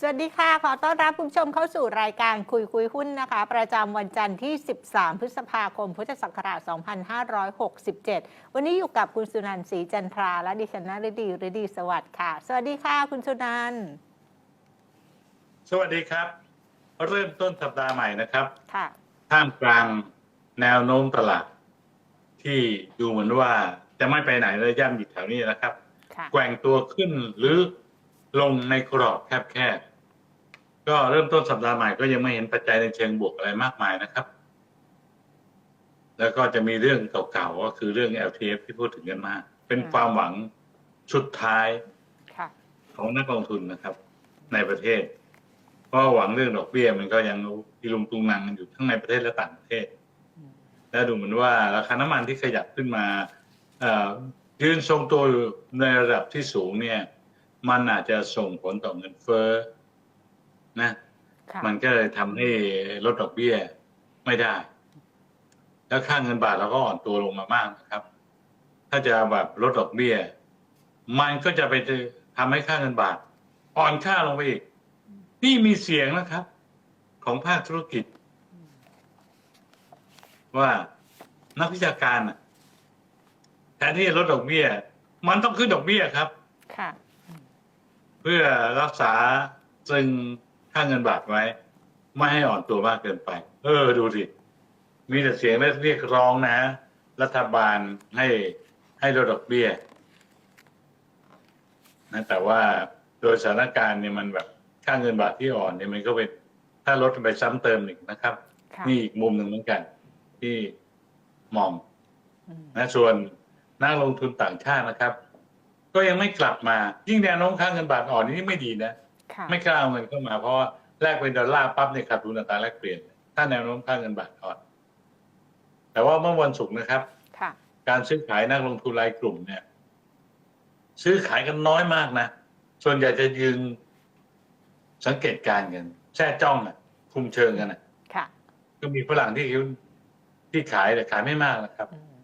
สวัสดีค่ะ ขอต้อนรับคุณผู้ชมเข้าสู่รายการคุยคุยหุ้นนะคะ ประจำวันจันทร์ที่ 13 พฤษภาคม พุทธศักราช 2567 วันนี้อยู่กับคุณสุนันท์ศรีจันทรา และดิฉันนฤดีฤดีสวัสดิ์ค่ะ สวัสดีค่ะ คุณสุนันท์สวัสดีครับ เริ่มต้นสัปดาห์ใหม่นะครับค่ะท่ามกลางแนวโน้มตลาดที่ดูเหมือนว่าจะไม่ไปไหนเลยย่ำอยู่แถวนี้นะครับ ค่ะแกว่งตัวขึ้นหรือ ลงในกรอบแคบๆ ก็เริ่มต้นสัปดาห์ใหม่ก็ยังไม่เห็นปัจจัยในเชิงบวกอะไรมากมายนะครับ แล้วก็จะมีเรื่องเก่าๆ ก็คือเรื่อง LTF ที่พูดถึงกันมาก เป็นความหวังสุดท้ายค่ะของนักลงทุนนะครับ ในประเทศ เพราะหวังเรื่องดอกเบี้ยมันก็ยังอีลุงตุงนังกันอยู่ทั้งในประเทศและต่างประเทศ และดูเหมือนว่าราคาน้ำมันที่ขยับขึ้นมาเอ่อยืนทรงตัวอยู่ในระดับที่สูงเนี่ย มันอาจจะส่งผลต่อเงินเฟ้อนะค่ะมันก็เลยทำให้ลดดอกเบี้ยไม่ได้ แล้วค่าเงินบาทเราก็อ่อนตัวลงมามากนะครับ ถ้าจะแบบลดดอกเบี้ย มันก็จะไปทำให้ค่าเงินบาท อ่อนค่าลงไปอีก นี่มีเสียงนะครับ ของภาคธุรกิจ ว่านักวิชาการน่ะแทนที่จะลดดอกเบี้ย มันต้องขึ้นดอกเบี้ยครับ ค่ะ เพื่อรักษาตรึงค่าเงินบาทไว้ ไม่ให้อ่อนตัวมากเกินไป เออ ดูสิ มีแต่เสียงเรียกร้องนะ รัฐบาลให้ให้ลดดอกเบี้ยนะแต่ว่าโดยสถานการณ์เนี่ยมันแบบค่าเงินบาทที่อ่อนเนี่ยมันก็เป็นถ้าลดไปซ้ำเติมอีกนะครับค่ะนี่อีกมุมหนึ่งเหมือนกัน ที่มองอืมนะส่วนนักลงทุนต่างชาตินะครับ ก็ยังไม่กลับมา ยิ่งแนวโน้มค่าเงินบาทอ่อนนี่ไม่ดีนะค่ะไม่กล้าเอาเงินเข้ามาเพราะว่าแลกเป็นดอลลาร์ปั๊บเนี่ยขาดทุนอัตราแลกเปลี่ยน ถ้าแนวโน้มค่าเงินบาทอ่อน แต่ว่าเมื่อวันศุกร์นะครับค่ะการซื้อขายนักลงทุนรายกลุ่มเนี่ย ซื้อขายกันน้อยมากนะส่วนใหญ่จะยืนสังเกตการณ์กันแช่จ้องอะ คุมเชิงกันอะค่ะก็มีฝรั่งที่เขาที่ขายแต่ขายไม่มากนะครับอืม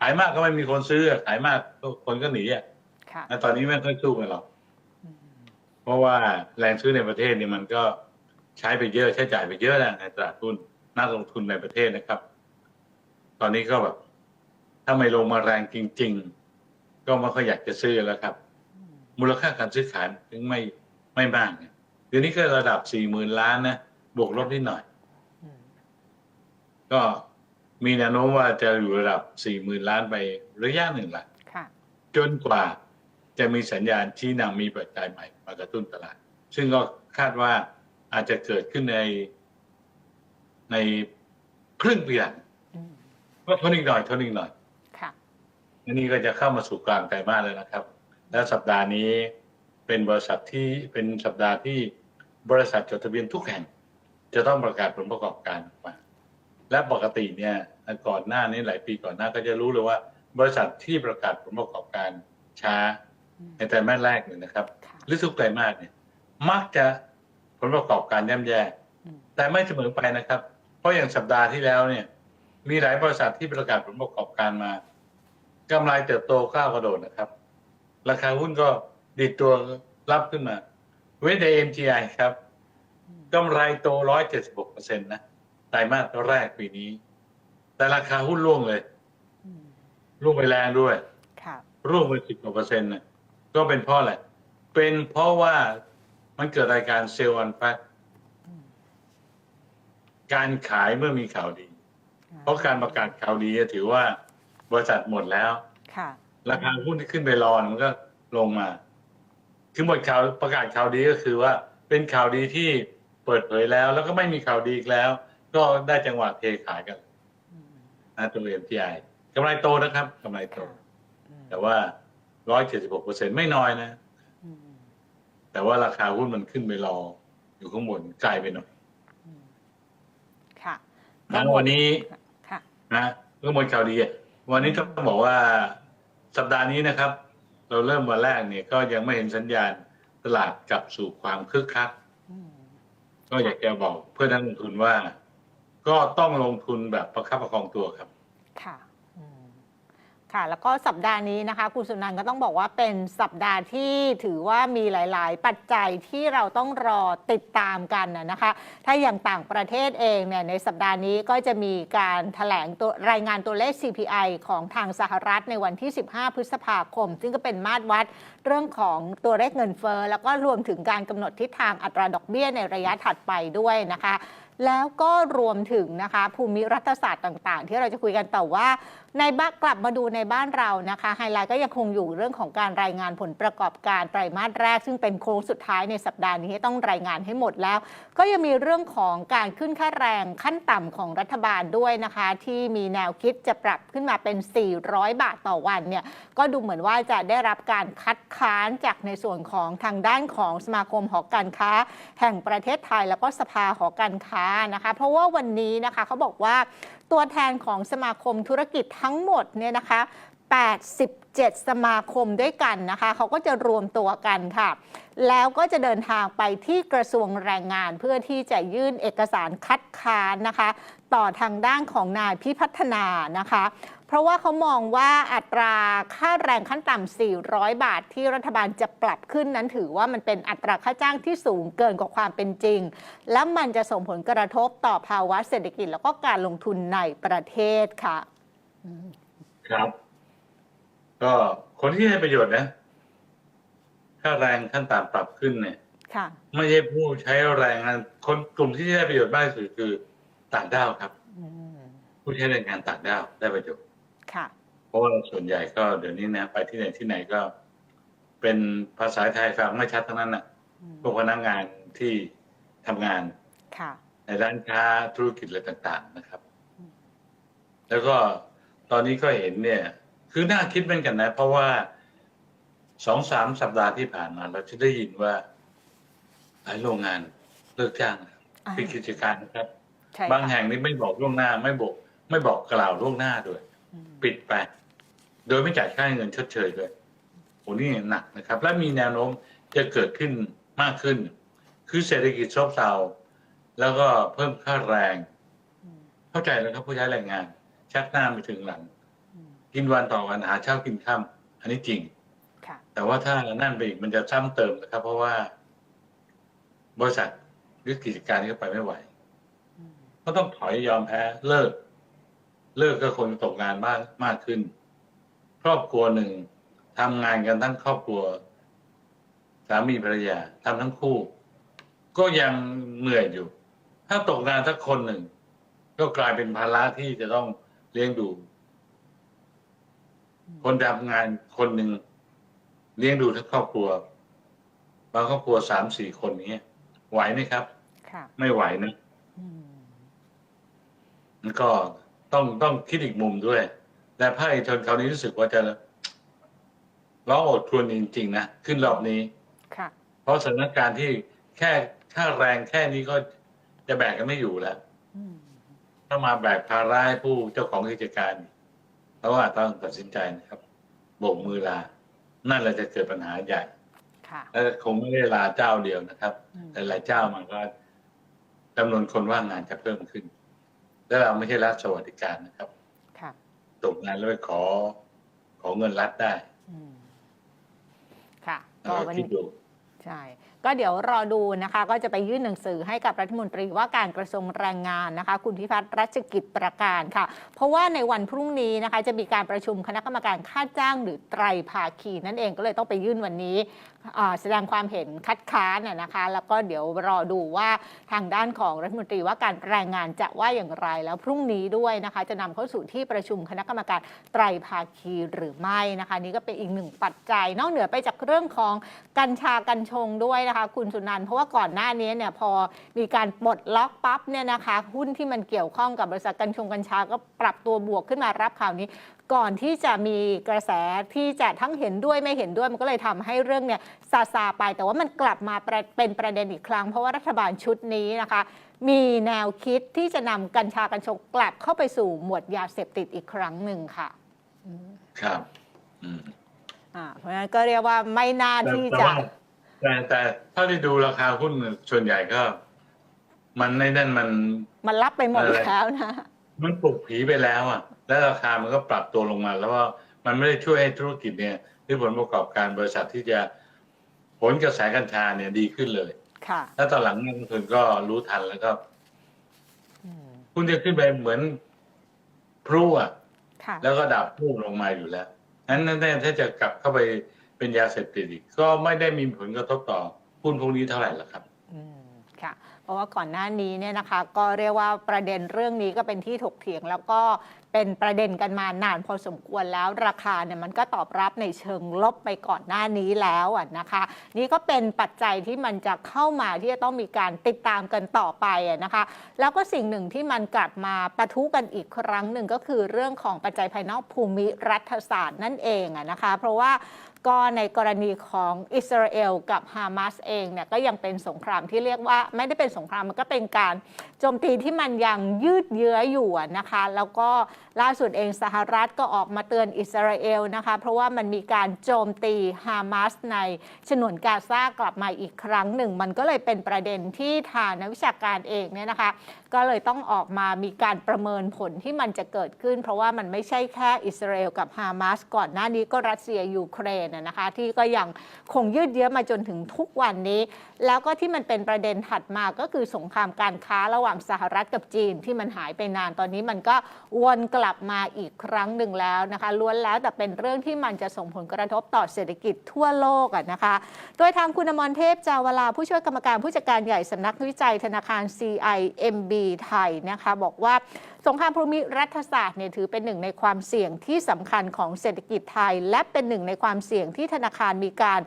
ขายมากก็ไม่มีคนซื้ออะขายมากก็คนก็หนีอะ ค่ะแล้วตอนนี้ไม่ค่อยสู้กันหรอกอืมเพราะว่าแรงซื้อในประเทศนี่มันก็ใช้ไปเยอะใช้จ่ายไปเยอะแล้วในตลาดหุ้นนักลงทุนในประเทศนะครับ ตอนนี้ก็แบบ ถ้าไม่ลงมาแรงจริง ๆ ก็ไม่ค่อยอยากจะซื้อแล้วครับอืมมูลค่าการซื้อขายถึงไม่ไม่มากเนี่ยเดี๋ยวนี้ก็ระดับสี่หมื่นล้านนะบวกลบนิดหน่อยอืมก็มีแนวโน้มว่าจะอยู่ระดับสี่หมื่นล้านไประยะหนึ่งละค่ะจนกว่า จะมีสัญญาณชี้นำมีปัจจัยใหม่มากระตุ้นตลาด ซึ่งก็คาดว่าอาจจะเกิดขึ้นในในครึ่งปีหลังอืมก็ทนอีกหน่อยทนอีกหน่อยค่ะอันนี้ก็จะเข้ามาสู่กลางไตรมาสแล้วนะครับ แล้วสัปดาห์นี้เป็นบริษัทที่เป็นสัปดาห์ที่บริษัทจดทะเบียนทุกแห่ง จะต้องประกาศผลประกอบการออกมา และปกติเนี่ยก่อนหน้านี้หลายปีก่อนหน้าก็จะรู้เลยว่า บริษัทที่ประกาศผลประกอบการช้าอืม ในไตรมาสแรกเนี่ยนะครับค่ะหรือทุกไตรมาสเนี่ย มักจะผลประกอบการย่ำแย่อืมแต่ไม่เสมอไปนะครับ เพราะอย่างสัปดาห์ที่แล้วเนี่ย มีหลายบริษัทที่ประกาศผลประกอบการมากำไรเติบโตก้าวกระโดดนะครับ ราคาหุ้นก็ดีดตัวรับขึ้นมา เว้นแต่ MGI ครับอืมกำไรโต 176เปอร์เซ็นต์นะไตรมาสแรกปีนี้ แต่ราคาหุ้นร่วงเลยอืมร่วงไปแรงด้วยค่ะร่วงไปสิบกว่าเปอร์เซ็นต์นะ ก็เป็นเพราะอะไร เป็นเพราะว่ามันเกิดรายการเซลล์อันแฟกอืมการขายเมื่อมีข่าวดี เพราะการประกาศข่าวดีจะถือว่าบริษัทหมดแล้วค่ะราคาหุ้นที่ขึ้นไปรอมันก็ลงมา คือหมดข่าวประกาศข่าวดีก็คือว่า เป็นข่าวดีที่เปิดเผยแล้ว แล้วก็ไม่มีข่าวดีอีกแล้ว ก็ได้จังหวะเทขายกันอืมนะตัว MTI กำไรโตนะครับกำไรโตค่ะอืมแต่ว่า176เปอร์เซ็นไม่น้อยนะอืมแต่ว่าราคาหุ้นมันขึ้นไปรอ อยู่ข้างบนไกลไปหน่อยอืมค่ะนะวันนี้ค่ะนะเรื่องบนข่าวดีอะวันนี้ต้องบอกว่าสัปดาห์นี้นะครับ เราเริ่มวันแรกเนี่ยก็ยังไม่เห็นสัญญาณตลาดกลับสู่ความคึกคักอืมก็อยากจะบอกเพื่อนนักลงทุนว่า ก็ต้องลงทุนแบบประคับประคองตัวครับ ค่ะอืม ค่ะ แล้วก็สัปดาห์นี้นะคะคุณสุนันท์ก็ต้องบอกว่าเป็นสัปดาห์ที่ถือว่ามีหลาย ๆ ปัจจัยที่เราต้องรอติดตามกันนะคะ ถ้าอย่างต่างประเทศเองเนี่ยในสัปดาห์นี้ก็จะมีการถแถลงตัวรายงานตัวเลข CPI ของทางสหรัฐในวันที่ 15 พฤษภาคม ซึ่งก็เป็นมาตรวัดเรื่องของตัวเลขเงินเฟ้อแล้วก็รวมถึงการกำหนดทิศทางอัตราดอกเบี้ยในระยะถัดไปด้วยนะคะแล้วก็รวมถึงนะคะภูมิรัฐศาสตร์ต่างๆ ที่เราจะคุยกันแต่ว่า ในบ้านกลับมาดูในบ้านเรานะคะไฮไลท์ก็ยังคงอยู่เรื่องของการรายงานผลประกอบการไตรมาสแรก ซึ่งเป็นโค้งสุดท้ายในสัปดาห์นี้ต้องรายงานให้หมดแล้ว ก็ยังมีเรื่องของการขึ้นค่าแรงขั้นต่ำของรัฐบาลด้วยนะคะ ที่มีแนวคิดจะปรับขึ้นมาเป็น 400 บาทต่อวันเนี่ยก็ดูเหมือนว่าจะได้รับการคัดค้านจากในส่วนของทางด้านของสมาคมหอการค้า แห่งประเทศไทยแล้วก็สภาหอการค้านะคะ เพราะว่าวันนี้นะคะเขาบอกว่าตัวแทนของสมาคมธุรกิจทั้งหมดเนี่ยนะคะ 87 สมาคมด้วยกันนะคะ เขาก็จะรวมตัวกันค่ะ แล้วก็จะเดินทางไปที่กระทรวงแรงงานเพื่อที่จะยื่นเอกสารคัดค้านนะคะ ต่อทางด้านของนายพิพัฒนานะคะ ราะว่าเขามองว่าอัตราค่าแรงขั้นต่ำ 400 บาทที่รัฐบาลจะปรับขึ้นนั้นถือว่ามันเป็นอัตราค่าจ้างที่สูงเกินกว่าความเป็นจริง และมันจะส่งผลกระทบต่อภาวะเศรษฐกิจแล้วก็การลงทุนในประเทศค่ะ ครับ ก็คนที่ได้ประโยชน์นะค่าแรงขั้นต่ำปรับขึ้นเนี่ยค่ะไม่ใช่ผู้ใช้แรงงานคนกลุ่มที่ได้ประโยชน์มากที่สุดคือต่างด้าวครับอืมผู้ใช้แรงงานต่างด้าวได้ประโยชน์ ค่ะ เพราะว่าส่วนใหญ่ก็เดี๋ยวนี้นะไปที่ไหนที่ไหนก็ เป็นภาษาไทยฟังไม่ชัดทั้งนั้นน่ะอืมพวกพนักงานที่ทำงานค่ะ ในร้านค้าธุรกิจอะไรต่าง ๆ นะครับอืมแล้วก็ตอนนี้ก็เห็นเนี่ย คือน่าคิดเหมือนกันนะ เพราะว่าสองสามสัปดาห์ที่ผ่านมา เราจะได้ยินว่าหลายโรงงานเลิกจ้างนะครับอ่าปิดกิจการนะครับใช่บางค่ะแห่งนี่ไม่บอกล่วงหน้า ไม่บอก ไม่บอกกล่าวล่วงหน้าด้วยอืม ปิดไป โดยไม่จ่ายค่าเงินชดเชยด้วยโหนี่หนักนะครับ และมีแนวโน้มจะเกิดขึ้นมากขึ้น คือเศรษฐกิจซบเซาแล้วก็เพิ่มค่าแรงอืมเข้าใจแล้วครับผู้ใช้แรงงาน ชักหน้าไปถึงหลังอืมกินวันต่อวันหาเช้ากินค่ำอันนี้จริงค่ะแต่ว่าถ้านั่นไปอีกมันจะซ้ำเติมนะครับ เพราะว่า บริษัทยึดกิจการนี้เข้าไปไม่ไหวอืมก็ต้องถอยยอมแพ้เลิก เลิกก็คนตกงานมากมากขึ้น ครอบครัวหนึ่งทำงานกันทั้งครอบครัว สามีภรรยาทำทั้งคู่ ก็ยังเหนื่อยอยู่ ถ้าตกงานสักคนหนึ่ง ก็กลายเป็นภาระที่จะต้องเลี้ยงดู คนทำงานคนหนึ่งเลี้ยงดูทั้งครอบครัวบางครอบครัวสามสี่คนนี้ไหวไหมครับค่ะไม่ไหวนะอืมมันก็ ต้องต้องคิดอีกมุมด้วยแต่ภาคเอกชนคราวนี้รู้สึกว่าจะร้องโอดครวญจริง ๆ นะขึ้นรอบนี้ค่ะเพราะสถานการณ์ที่แค่ค่าแรงแค่นี้ก็จะแบกกันไม่อยู่แล้วอืมถ้ามาแบกภาระให้ผู้เจ้าของกิจการเพราะว่าต้องตัดสินใจนะครับโบกมือลา นั่นแหละจะเกิดปัญหาใหญ่ค่ะและคงไม่ได้ลาเจ้าเดียวนะครับอืมหลายๆเจ้ามันก็จำนวนคนว่างงานจะเพิ่มขึ้น และเราไม่ใช่รัฐสวัสดิการนะครับค่ะตกงานแล้วไปขอขอเงินรัฐได้อืมค่ะเราก็วันคิดนี้ดูใช่ ก็เดี๋ยวรอดูนะคะ ก็จะไปยื่นหนังสือให้กับรัฐมนตรีว่าการกระทรวงแรงงานนะคะ คุณพิพัฒน์รัชกิจประการค่ะ เพราะว่าในวันพรุ่งนี้นะคะ จะมีการประชุมคณะกรรมการค่าจ้างหรือไตรภาคีนั่นเองก็เลยต้องไปยื่นวันนี้แสดงความเห็นคัดค้านนะนะคะ แล้วก็เดี๋ยวรอดูว่าทางด้านของรัฐมนตรีว่าการแรงงานจะว่าอย่างไรแล้วพรุ่งนี้ด้วยนะคะ จะนำเข้าสู่ที่ประชุมคณะกรรมการไตรภาคีหรือไม่นะคะ นี่ก็เป็นอีกหนึ่งปัจจัย นอกเหนือไปจากเรื่องของกัญชากัญชงด้วยนะคะคุณสุนันท์เพราะว่าก่อนหน้านี้เนี่ยพอมีการปลดล็อกปั๊บเนี่ยนะคะหุ้นที่มันเกี่ยวข้องกับบริษัทกัญชงกัญชาก็ปรับตัวบวกขึ้นมารับข่าวนี้ ก่อนที่จะมีกระแสที่จะทั้งเห็นด้วยไม่เห็นด้วยมันก็เลยทำให้เรื่องเนี่ยซาซาไป แต่ว่ามันกลับมาประเป็นประเด็นอีกครั้ง เพราะว่ารัฐบาลชุดนี้นะคะ มีแนวคิดที่จะนำกัญชากัญชงกลับเข้าไปสู่หมวดยาเสพติดอีกครั้งหนึ่งค่ะอืมครับอืมอ่าเพราะฉะนั้นก็เรียกว่าไม่น่าแต่ที่แต่จะว่า แต่แต่ถ้าที่ดูราคาหุ้นส่วนใหญ่ก็ มันในนั่นมัน มันรับไปหมดอะไรแล้วนะ มันปลุกผีไปแล้วอะ แล้วราคามันก็ปรับตัวลงมา แล้วว่ามันไม่ได้ช่วยให้ธุรกิจเนี่ยหรือผลประกอบการบริษัทที่จะผลกระแสกัญชาเนี่ยดีขึ้นเลยค่ะแล้วตอนหลังนักลงทุนก็รู้ทันแล้วก็อืมคุณจะขึ้นไปเหมือนพลุอะค่ะแล้วก็ดับพุ่งลงมาอยู่แล้วนั้นนั่นแน่ถ้าจะกลับเข้าไป เป็นยาเสพติดอีกก็ไม่ได้มีผลกระทบต่อหุ้นพวกนี้เท่าไหร่ละครับอืมค่ะเพราะว่าก่อนหน้านี้เนี่ยนะคะ ก็เรียกว่าประเด็นเรื่องนี้ก็เป็นที่ถกเถียง แล้วก็เป็นประเด็นกันมานานพอสมควรแล้วราคาเนี่ยมันก็ตอบรับในเชิงลบไปก่อนหน้านี้แล้วอะนะคะ นี่ก็เป็นปัจจัยที่มันจะเข้ามาที่จะต้องมีการติดตามกันต่อไปอะนะคะ แล้วก็สิ่งหนึ่งที่มันกลับมาปะทุกันอีกครั้งหนึ่งก็คือเรื่องของปัจจัยภายนอกภูมิรัฐศาสตร์นั่นเองอะนะคะ เพราะว่า ก็ในกรณีของอิสราเอลกับฮามาสเองเนี่ยก็ยังเป็นสงครามที่เรียกว่าไม่ได้เป็นสงครามมันก็เป็นการโจมตีที่มันยังยืดเยื้ออยู่นะคะ แล้วก็ล่าสุดเองสหรัฐก็ออกมาเตือนอิสราเอลนะคะ เพราะว่ามันมีการโจมตีฮามาสในฉนวนกาซากลับมาอีกครั้งหนึ่ง มันก็เลยเป็นประเด็นที่ทางนักวิชาการเองเนี่ยนะคะ ก็เลยต้องออกมามีการประเมินผลที่มันจะเกิดขึ้น เพราะว่ามันไม่ใช่แค่อิสราเอลกับฮามาสก่อนหน้านี้ก็รัสเซียยูเครนนะนะคะ ที่ก็ยังคงยืดเยื้อมาจนถึงทุกวันนี้ แล้วก็ที่มันเป็นประเด็นถัดมาก็คือสงครามการค้าระหว่างสหรัฐกับจีนที่มันหายไปนานตอนนี้มันก็วนกลับมาอีกครั้งหนึ่งแล้วนะคะล้วนแล้วแต่เป็นเรื่องที่มันจะส่งผลกระทบต่อเศรษฐกิจทั่วโลกนะคะ โดยทางคุณอมรเทพจาวลาผู้ช่วยกรรมการผู้จัดการใหญ่สำนักวิจัยธนาคาร CIMB ไทยนะคะบอกว่า สงครามภูมิรัฐศาสตร์เนี่ยถือเป็นหนึ่งในความเสี่ยงที่สำคัญของเศรษฐกิจไทย และเป็นหนึ่งในความเสี่ยงที่ธนาคารมีการ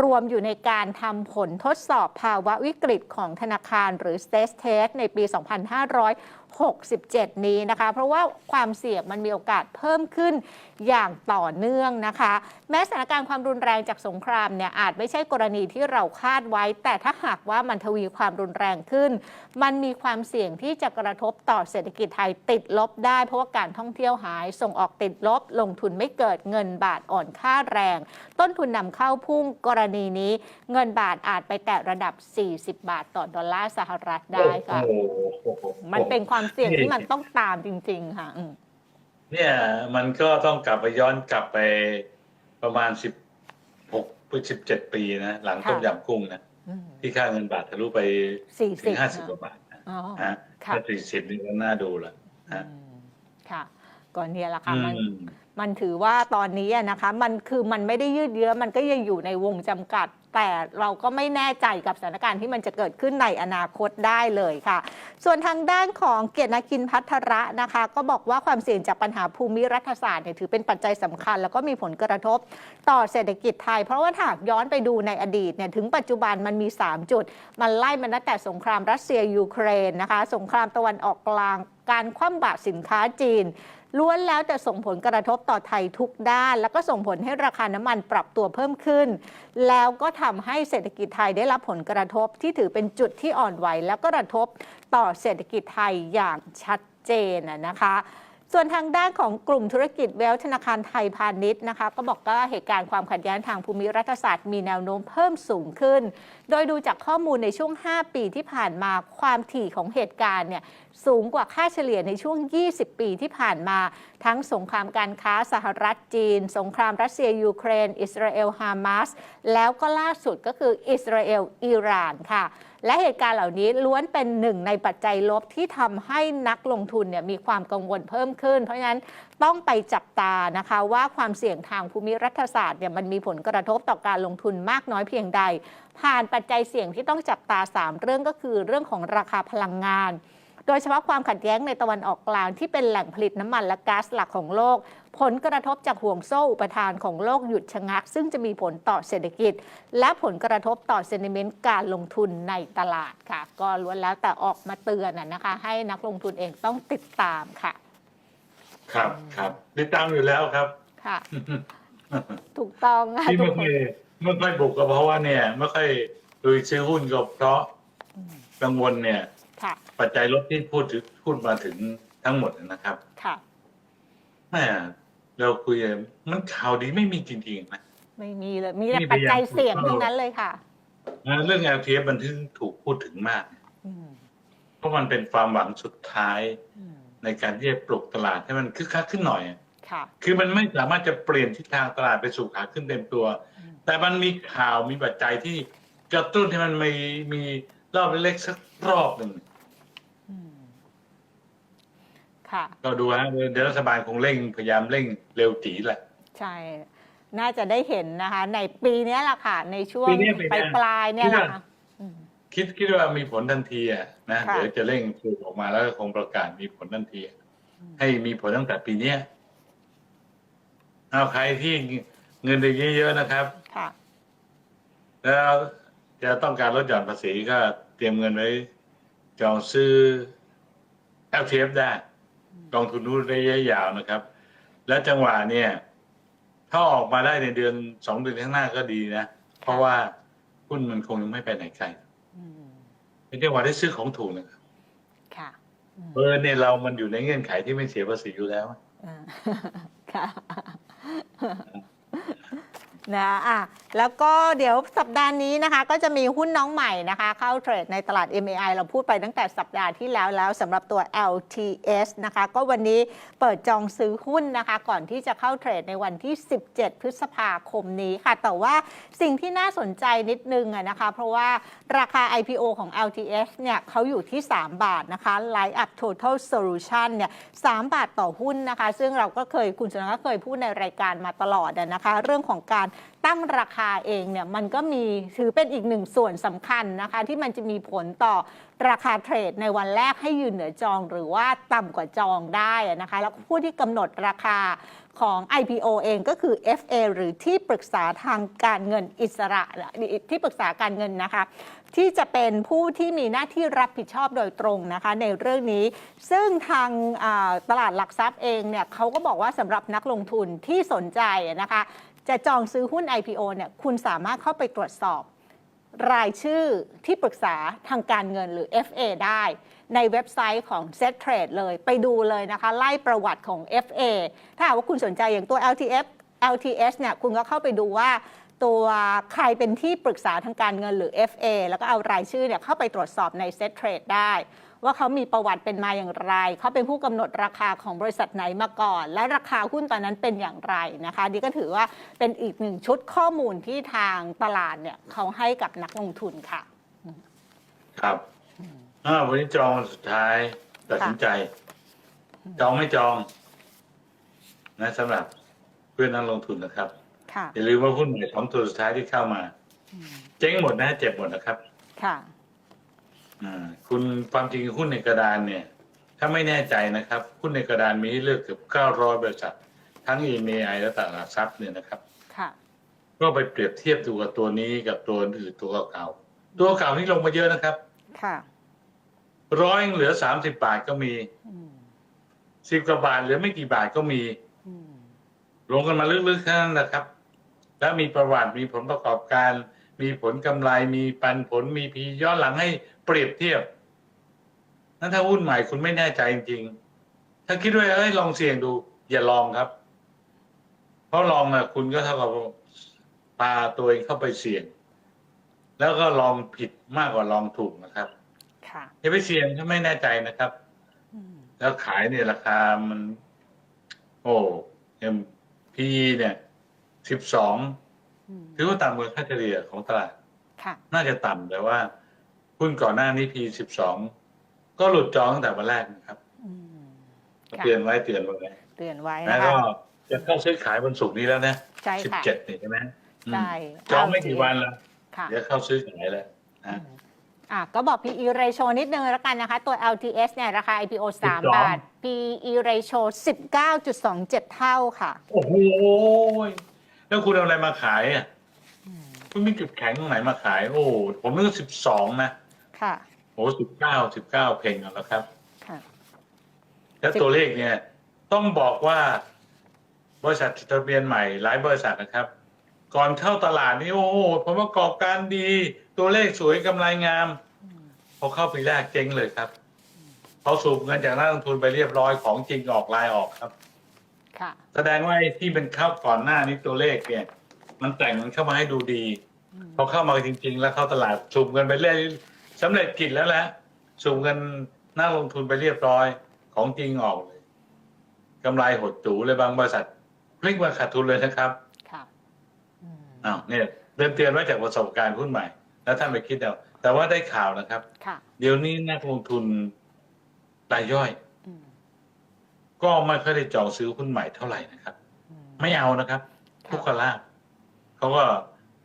รวมอยู่ในการทำผลทดสอบภาวะวิกฤตของธนาคารหรือ stress test ในปี 2567 นี้นะคะ เพราะว่าความเสี่ยงมันมีโอกาสเพิ่มขึ้นอย่างต่อเนื่องนะคะ แม้สถานการณ์ความรุนแรงจากสงครามเนี่ยอาจไม่ใช่กรณีที่เราคาดไว้ แต่ถ้าหากว่ามันทวีความรุนแรงขึ้น มันมีความเสี่ยงที่จะกระทบต่อเศรษฐกิจไทยติดลบได้ เพราะว่าการท่องเที่ยวหายส่งออกติดลบ ลงทุนไม่เกิดเงินบาทอ่อนค่าแรง ต้นทุนนำเข้าพุ่งกรณีนี้เงินบาทอาจไปแตะระดับ 40 บาทต่อดอลลาร์สหรัฐได้ค่ะโอ้โหมันเป็นความเสี่ยงที่มันต้องตามจริง ๆ ค่ะอืมเนี่ยมันก็ต้องกลับไปย้อนกลับไปประมาณสิบหกสิบเจ็ดปีนะ หลังค่ะต้มยำกุ้งนะอืมที่ค่าเงินบาททะลุไปสี่ถึสิบงห้าสิบกว่าบาทนะอ๋อฮะค่ะถ้าสี่สิบนี่ก็น่าดูละอืฮะมค่ะก่อนเนี่ยแหละค่ะอืมัน มันถือว่าตอนนี้นะคะมันคือมันไม่ได้ยืดเยื้อมันก็ยังอยู่ในวงจำกัด แต่เราก็ไม่แน่ใจกับสถานการณ์ที่มันจะเกิดขึ้นในอนาคตได้เลยค่ะ ส่วนทางด้านของเกียรตินาคินพัทระนะคะ ก็บอกว่าความเสี่ยงจากปัญหาภูมิรัฐศาสตร์เนี่ยถือเป็นปัจจัยสำคัญ แล้วก็มีผลกระทบต่อเศรษฐกิจไทย เพราะว่าถ้าหากย้อนไปดูในอดีตเนี่ยถึงปัจจุบันมันมี 3 จุด มันไล่มาตั้งแต่สงครามรัสเซียยูเครนนะคะ สงครามตะวันออกกลางการคว่ำบาตรสินค้าจีน ล้วนแล้วแต่ส่งผลกระทบต่อไทยทุกด้าน แล้วก็ส่งผลให้ราคาน้ำมันปรับตัวเพิ่มขึ้น แล้วก็ทำให้เศรษฐกิจไทยได้รับผลกระทบที่ถือเป็นจุดที่อ่อนไหว แล้วก็กระทบต่อเศรษฐกิจไทยอย่างชัดเจนนะคะส่วนทางด้านของกลุ่มธุรกิจเวลธนาคารไทยพาณิชย์นะคะ ก็บอกว่าเหตุการณ์ความขัดแย้งทางภูมิรัฐศาสตร์มีแนวโน้มเพิ่มสูงขึ้นโดยดูจากข้อมูลในช่วง 5 ปีที่ผ่านมาความถี่ของเหตุการณ์เนี่ยสูงกว่าค่าเฉลี่ยในช่วง 20 ปีที่ผ่านมา ทั้งสงครามการค้าสหรัฐจีน สงครามรัสเซียยูเครน อิสราเอลฮามาสแล้วก็ล่าสุดก็คืออิสราเอลอิหร่านค่ะ และเหตุการณ์เหล่านี้ล้วนเป็นหนึ่งในปัจจัยลบที่ทำให้นักลงทุนเนี่ยมีความกังวลเพิ่มขึ้น เพราะฉะนั้น ต้องไปจับตานะคะว่าความเสี่ยงทางภูมิรัฐศาสตร์เนี่ยมันมีผลกระทบต่อการลงทุนมากน้อยเพียงใด ผ่านปัจจัยเสี่ยงที่ต้องจับตา 3 เรื่องก็คือเรื่องของราคาพลังงาน โดยเฉพาะความขัดแย้งในตะวันออกกลางที่เป็นแหล่งผลิตน้ำมันและก๊าซหลักของโลก ผลกระทบจากห่วงโซ่อุปทานของโลกหยุดชะงัก ซึ่งจะมีผลต่อเศรษฐกิจ และผลกระทบต่อเซนิเมนต์การลงทุนในตลาดค่ะ ก็ล้วนแล้วแต่ออกมาเตือนนะนะคะ ให้นักลงทุนเองต้องติดตามค่ะ ครับครับติดตามอยู่แล้วครับ ค่ะ ถูกต้องค่ะที่ทุไม่กคค่อนยไม่ค่อยบุกก็เพราะว่าเนี่ยไม่ค่อยดูซื้อหุ้นก็เพราะอืมกังวลเนี่ย ค่ะ ปัจจัยลบที่พูดถึงพูดมาถึงทั้งหมดนะครับค่ะ แม่เราคุยกันมันข่าวดีไม่มีจริงๆนะ ไม่มีเลย มีแต่มีพปัจยายามจัยเสี่ยงถูกต้อง ทั้งนั้นเลยค่ะ นะเรื่อง LTF มันถึงถูกพูดถึงมาก อืมเพราะมันเป็นความหวังสุดท้าย อืม ในการที่จะปลุกตลาดให้มันคึกคักขึ้นหน่อยค่ะ คือมันไม่สามารถจะเปลี่ยนทิศทางตลาดไปสู่ขาขึ้นเต็มตัวอืมแต่มันมีข่าวมีปัจจัยที่กระตุ้นให้มันมีมีรอบเล็กๆสักรอบหนึ่งอืมค่ะก็ดูฮะเดี๋ยวรัฐบาลคงเร่งพยายามเร่งเร็วจีแหละ ใช่ น่าจะได้เห็นนะคะ ในปีเนี้ยแหละค่ะ ในช่วงปีเนี้ยปีปเนี้ลายยปลายๆเนี่ยแหละ คิดว่าค่ะอืมคิดคิดว่ามีผลทันทีอะนะค่ะเดี๋ยวจะเร่งสูบออกมาแล้วก็คงประกาศมีผลทันที ให้มีผลตั้งแต่ปีเนี้ยเอาใครที่เงินเดือนเยอะๆนะครับค่ะแล้วจะต้องการลดหย่อนภาษีก็เตรียมเงินไว้จองซื้อ LTF ได้กองทุนนู้นระยะยาวนะครับ และจังหวะเนี่ย ถ้าออกมาได้ในเดือนสองเดือนข้างหน้าก็ดีนะ เพราะว่าหุ้นมันคงยังไม่ไปไหนไกลอืม เป็นจังหวะได้ซื้อของถูกนะครับค่ะอืมเออเนี่ยเรามันอยู่ในเงื่อนไขที่ไม่เสียภาษีอยู่แล้วอ่าค่ะ นะอะแล้วก็เดี๋ยวสัปดาห์นี้นะคะ ก็จะมีหุ้นน้องใหม่นะคะ เข้าเทรดในตลาด MAI เราพูดไปตั้งแต่สัปดาห์ที่แล้วแล้วสำหรับตัว LTS นะคะ ก็วันนี้เปิดจองซื้อหุ้นนะคะ ก่อนที่จะเข้าเทรดในวันที่ 17 พฤษภาคมนี้ค่ะ แต่ว่าสิ่งที่น่าสนใจนิดนึงอะนะคะ เพราะว่าราคา IPO ของ LTS เนี่ยเขาอยู่ที่ 3 บาทนะคะ Light Up Total Solution เนี่ย3บาทต่อหุ้นนะคะ ซึ่งเราก็เคยคุณชนะก็เคยพูดในรายการมาตลอดอะนะคะ เรื่องของการตั้งราคาเองเนี่ยมันก็มีถือเป็นอีกหนึ่งส่วนสำคัญนะคะ ที่มันจะมีผลต่อราคาเทรดในวันแรกให้ยืนเหนือจองหรือว่าต่ำกว่าจองได้นะคะแล้วผู้ที่กำหนดราคาของ IPO เองก็คือ FA หรือที่ปรึกษาทางการเงินอิสระที่ปรึกษาการเงินนะคะ ที่จะเป็นผู้ที่มีหน้าที่รับผิดชอบโดยตรงนะคะ ในเรื่องนี้ ซึ่งทางตลาดหลักทรัพย์เองเนี่ยเขาก็บอกว่าสำหรับนักลงทุนที่สนใจนะคะ จะจองซื้อหุ้น IPO เนี่ยคุณสามารถเข้าไปตรวจสอบ รายชื่อที่ปรึกษาทางการเงินหรือ FA ได้ ในเว็บไซต์ของ Set Trade เลยไปดูเลยนะคะ ไล่ประวัติของ FA ถ้าหากว่าคุณสนใจอย่างตัว LTF LTS เนี่ยคุณก็เข้าไปดูว่า ตัวใครเป็นที่ปรึกษาทางการเงินหรือ FA แล้วก็เอารายชื่อเนี่ยเข้าไปตรวจสอบใน Set Trade ได้ ว่าเขามีประวัติเป็นมาอย่างไร เขาเป็นผู้กำหนดราคาของบริษัทไหนมาก่อน และราคาหุ้นตอนนั้นเป็นอย่างไรนะคะดีก็ถือว่าเป็นอีกหนึ่งชุดข้อมูลที่ทางตลาดเนี่ยเขาให้กับนักลงทุนค่ะ ครับอ่าวันนี้จองวันสุดท้ายตัดสินใจ จองไม่จอง นะสำหรับเพื่อนนักลงทุนนะครับค่ะ อย่าลืมว่าหุ้นใหม่ของตัวสุดท้ายที่เข้ามา เจ๊งหมดนะเจ็บหมดนะครับ ค่ะอ่าคุณความจริงหุ้นในกระดานเนี่ย ถ้าไม่แน่ใจนะครับ หุ้นในกระดานมีให้เลือกเกือบ900บริษัท ทั้ง EMAI และตลาดหลักทรัพย์เนี่ยนะครับ ค่ะ ก็ไปเปรียบเทียบดูกับตัวนี้กับตัวอื่นตัวเก่าๆตัวเก่านี่ลงมาเยอะนะครับ ค่ะร้อยเหลือ30บาทก็มีอืมสิบกว่าบาทเหลือไม่กี่บาทก็มีอืมลงกันมาลึกๆแค่นั้นนะครับ แล้วมีประวัติมีผลประกอบการ มีผลกำไรมีปันผลมีพีย้อนหลังให้เปรียบเทียบนั้นถ้าหุ้นใหม่คุณไม่แน่ใจจริงๆถ้าคิดว่าเอ้ยลองเสี่ยงดู อย่าลองครับ เพราะลองนะคุณก็เท่ากับพาตัวเองเข้าไปเสี่ยง แล้วก็ลองผิดมากกว่าลองถูกนะครับค่ะอย่าไปเสี่ยงถ้าไม่แน่ใจนะครับอืมแล้วขายเนี่ยราคามัน โอ้เอ็มพีเนี่ย สิบสองอืมถือว่าต่ำกว่าค่าเฉลี่ยของตลาดค่ะน่าจะต่ำแต่ว่าหุ้นก่อนหน้านี้พีสิบสองก็หลุดจองตั้งแต่วันแรกนะครับอืมค่ะเตือนไว้เตือนไว้เตือนไว้แล้นะวคะก็จะเข้าซื้อขายวันศุกร์นี้แล้วนะใช่สิบค่ะเจ็ดนี่ใช่ไหมอืมใช่จองไม่กี่วันแล้วค่ะเดี๋ยวเข้าซื้อขายแล้วนะอะก็บอก PE ratio นิดนึงแล้วกันนะคะ ตัว LTS เนี่ยราคา IPO 3 12บาท PE ratio 19.27 เท่าค่ะ โอ้โห แล้วคุณเอาอะไรมาขายอะคุณมีจุดแข็งตรงไหนมาขาย โอ้ผมนึกสิบสองนะค่ะโอ้สิบเก้าสิบเก้าเพลงกันแล้วครับค่ะแล้วตัวเลขเนี่ย ต้องบอกว่า บริษัทจดทะเบียนใหม่หลายบริษัทนะครับ ก่อนเข้าตลาดนี่โอ้โหผลประกอบการดี ตัวเลขสวยกำไรงามพอเข้าปีแรกเจ๊งเลยครับพอสูบเงินจากนักลงทุนไปเรียบร้อยของจริงออกลายออกครับค่ะ แสดงว่าไอ้ที่เป็นเข้าก่อนหน้านี้ตัวเลขเนี่ย มันแต่งมันเข้ามาให้ดูดีพอเข้ามาจริง ๆ แล้วเข้าตลาดสูบเงินไปเรื่อยสำเร็จกิจแล้วแหละสูบเงินนักลงทุนไปเรียบร้อยของจริงออกเลยกำไรหดจูเลยบางบริษัทพลิกมาขาดทุนเลยนะครับค่ะอืมอ้าวเนี่ยเริ่มเตือนไว้จากประสบการณ์หุ้นใหม่ แล้วท่านไปคิดเอาแต่ว่าได้ข่าวนะครับค่ะเดี๋ยวนี้นักลงทุนรายย่อยอืม ก็ไม่ค่อยได้จองซื้อหุ้นใหม่เท่าไหร่นะครับอืมไม่เอานะครับค่ะทุกขลาบเขาก็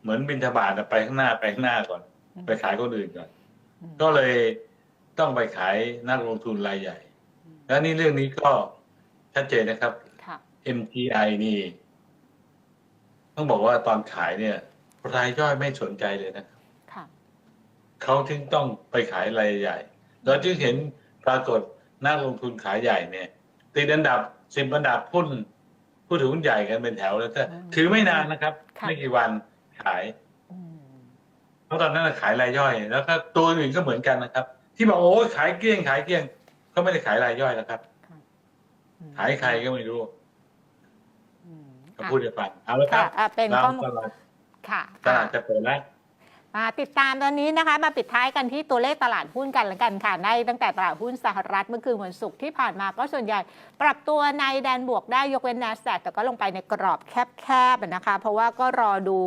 เหมือนบินทบาทอะไปข้างหน้าไปข้างหน้าก่อน ไปขายคนอื่นก่อนอืมก็เลยต้องไปขายนักลงทุนรายใหญ่อืมแล้วนี่เรื่องนี้ก็ชัดเจนนะครับค่ะ MGI นี่ ต้องบอกว่าตอนขายเนี่ย รายย่อยไม่สนใจเลยนะครับค่ะเขาถึงต้องไปขายรายใหญ่ เราจึงเห็นปรากฏนักลงทุนขายใหญ่เนี่ย ติดอันดับสิบอันดับหุ้นผู้ถือหุ้นใหญ่กันเป็นแถวเลยแต่อืมถือไม่นานนะครับค่ะไม่กี่วันขายอืมเพราะตอนนั้นขายรายย่อย แล้วก็ตัวอื่นก็เหมือนกันนะครับ ที่บอกโอ้ยขายเกลี้ยงขายเกลี้ยงก็ไม่ได้ขายรายย่อยนะครับอืมขายใครก็ไม่รู้อืมก็อะพูดให้ฟังเอาละครัค่ะบอะเป็นเราข้อมูลตลาดค่ะตลาดจะเปิดแล้ว มาติดตามตอนนี้นะคะมาปิดท้ายกันที่ตัวเลขตลาดหุ้นกันละกันค่ะได้ตั้งแต่ตลาดหุ้นสหรัฐเมื่อคืนวันศุกร์ที่ผ่านมาก็ส่วนใหญ่ ปรับตัวในแดนบวกได้ยกเว้น NASDAQ แต่ก็ลงไปในกรอบแคบๆนะคะ เพราะว่าก็รอดู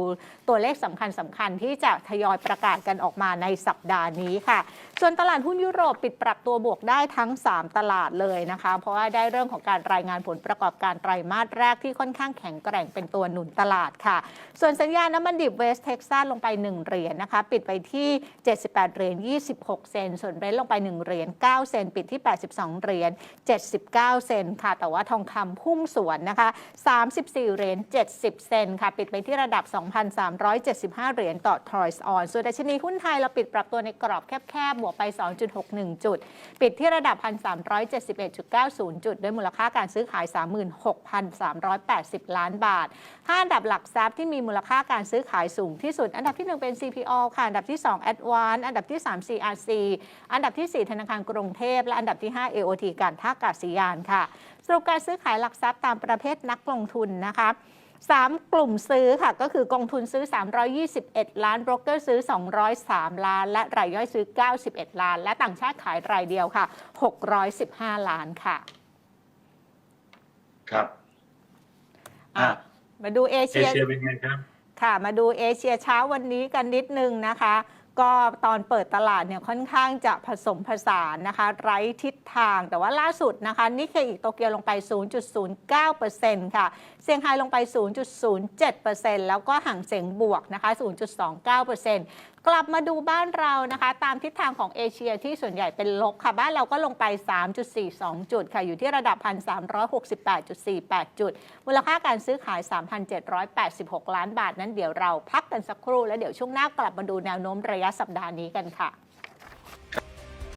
ตัวเลขสำคัญสำคัญที่จะทยอยประกาศกันออกมาในสัปดาห์นี้ค่ะ ส่วนตลาดหุ้นยุโรปปิดปรับตัวบวกได้ทั้ง 3 ตลาดเลยนะคะ เพราะว่าได้เรื่องของการรายงานผลประกอบการไตรมาสแรกที่ค่อนข้างแข็งแกร่งเป็นตัวหนุนตลาดค่ะ ส่วนสัญญาณน้ำมันดิบเวสเท็กซัสลงไป1เหรียญนะคะ ปิดไปที่ 78 เหรียญ 26 เซน ส่วนเบรนท์ลงไป 1 เหรียญ 9 เซน ปิดที่ 82 เหรียญ 79 เซนค่ะ แต่ว่าทองคำพุ่งสวนนะคะ 34 เหรียญ 70 เซนค่ะ ปิดไปที่ระดับ 2,375 เหรียญต่อทรอยส์ออน ส่วนดัชนีหุ้นไทยเราปิดปรับตัวในกรอบแคบๆ บวกไป 2.61 จุด ปิดที่ระดับ 1,371.90 จุด ด้วยมูลค่าการซื้อขาย 36,380 ล้านบาท5อันดับหลักทรัพย์ที่มีมูลค่าการซื้อขายสูงที่สุด อันดับที่ 1 เป็น CPO ค่ะ อันดับที่ 2 Advance อันดับที่ 3 CRC อันดับที่ 4 ธนาคารกรุงเทพ และอันดับที่ 5 AOT การท่าอากาศยานค่ะ สรุปการซื้อขายหลักทรัพย์ตามประเภทนักลงทุนนะคะ3 กลุ่มซื้อค่ะ ก็คือกองทุนซื้อ 321 ล้านโบรกเกอร์ซื้อ 203 ล้าน และรายย่อยซื้อ 91 ล้าน และต่างชาติขายรายเดียวค่ะ 615 ล้านค่ะ ครับอะอะมาดูเอเอเชียเชียเป็นไงครับ ค่ะมาดูเอเชียเช้าวันนี้กันนิดนึงนะคะ ก็ตอนเปิดตลาดเนี่ยค่อนข้างจะผสมผสานนะคะ ไร้ทิศทางแต่ว่าล่าสุดนะคะนิเคอีโตเกียวลงไป 0.09%ค่ะเซี่ยงไฮ้ลงไป 0.07%แล้วก็ห่างเสียงบวกนะคะ 0.29% กลับมาดูบ้านเรานะคะ ตามทิศทางของเอเชียที่ส่วนใหญ่เป็นลบค่ะ บ้านเราก็ลงไป 3.42 จุดค่ะ อยู่ที่ระดับ 1,368.48 จุด มูลค่าการซื้อขาย 3,786 ล้านบาทนั้นเดี๋ยวเราพักกันสักครู่ แล้วเดี๋ยวช่วงหน้ากลับมาดูแนวโน้มระยะสัปดาห์นี้กันค่ะ